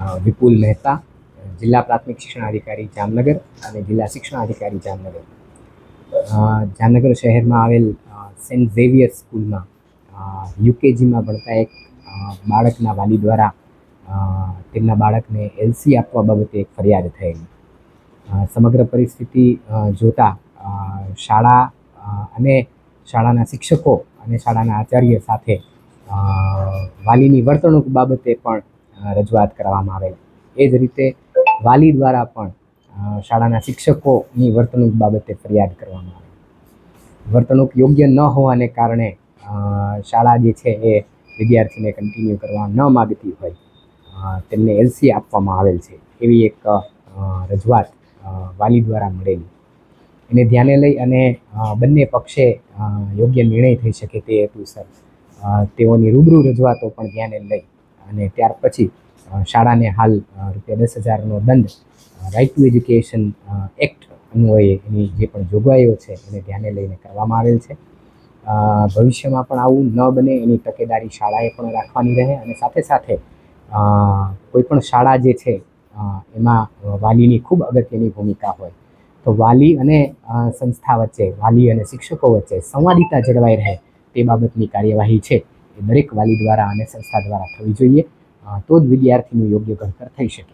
વિપુલ મહેતા, જિલ્લા પ્રાથમિક શિક્ષણાધિકારી જામનગર અને જિલ્લા શિક્ષણાધિકારી જામનગર. જામનગર શહેરમાં આવેલ સેન્ટ ઝેવિયર સ્કૂલમાં યુકેજીમાં ભણતા એક બાળકના વાલી દ્વારા તેમના બાળકને એલસી આપવા બાબતે એક ફરિયાદ થયેલી. સમગ્ર પરિસ્થિતિ જોતા શાળા અને શાળાના શિક્ષકો અને શાળાના આચાર્ય સાથે વાલીની વર્તણૂક બાબતે પણ રજૂઆત કરવામાં આવેલ. એ જ રીતે વાલી દ્વારા પણ શાળાના શિક્ષકોની વર્તણૂક બાબતે ફરિયાદ કરવામાં આવી. વર્તણૂક યોગ્ય ન હોવાને કારણે શાળા જે છે એ વિદ્યાર્થીને કન્ટિન્યુ કરવા ન માગતી હોય તેમને એલસી આપવામાં આવેલ છે. એવી એક રજૂઆત વાલી દ્વારા મળેલી. એને ધ્યાને લઈ અને બંને પક્ષે યોગ્ય નિર્ણય થઈ શકે તે હેતુસર તેઓની રૂબરૂ રજૂઆતો પણ ધ્યાને લઈ અને ત્યાર પછી શાળાને હાલ રૂપિયા દસ હજારનો દંડ રાઇટ ટુ એજ્યુકેશન એક્ટ અન્વયે એની જે પણ જોગવાઈઓ છે એને ધ્યાને લઈને કરવામાં આવેલ છે. ભવિષ્યમાં પણ આવું ન બને એની તકેદારી શાળાએ પણ રાખવાની રહે અને સાથે સાથે કોઈપણ કોઈ પણ શાળા જે છે એમાં વાલીની ખૂબ અગત્યની ભૂમિકા હોય. તો વાલી અને સંસ્થા વચ્ચે, વાલી અને શિક્ષકો વચ્ચે સંવાદિતા જળવાઈ રહે તે બાબતની કાર્યવાહી છે. એ દરેક વાલી દ્વારા અને સંસ્થા દ્વારા થવી જોઈએ. તો જ વિદ્યાર્થીનું યોગ્ય ઘડતર થઈ શકે.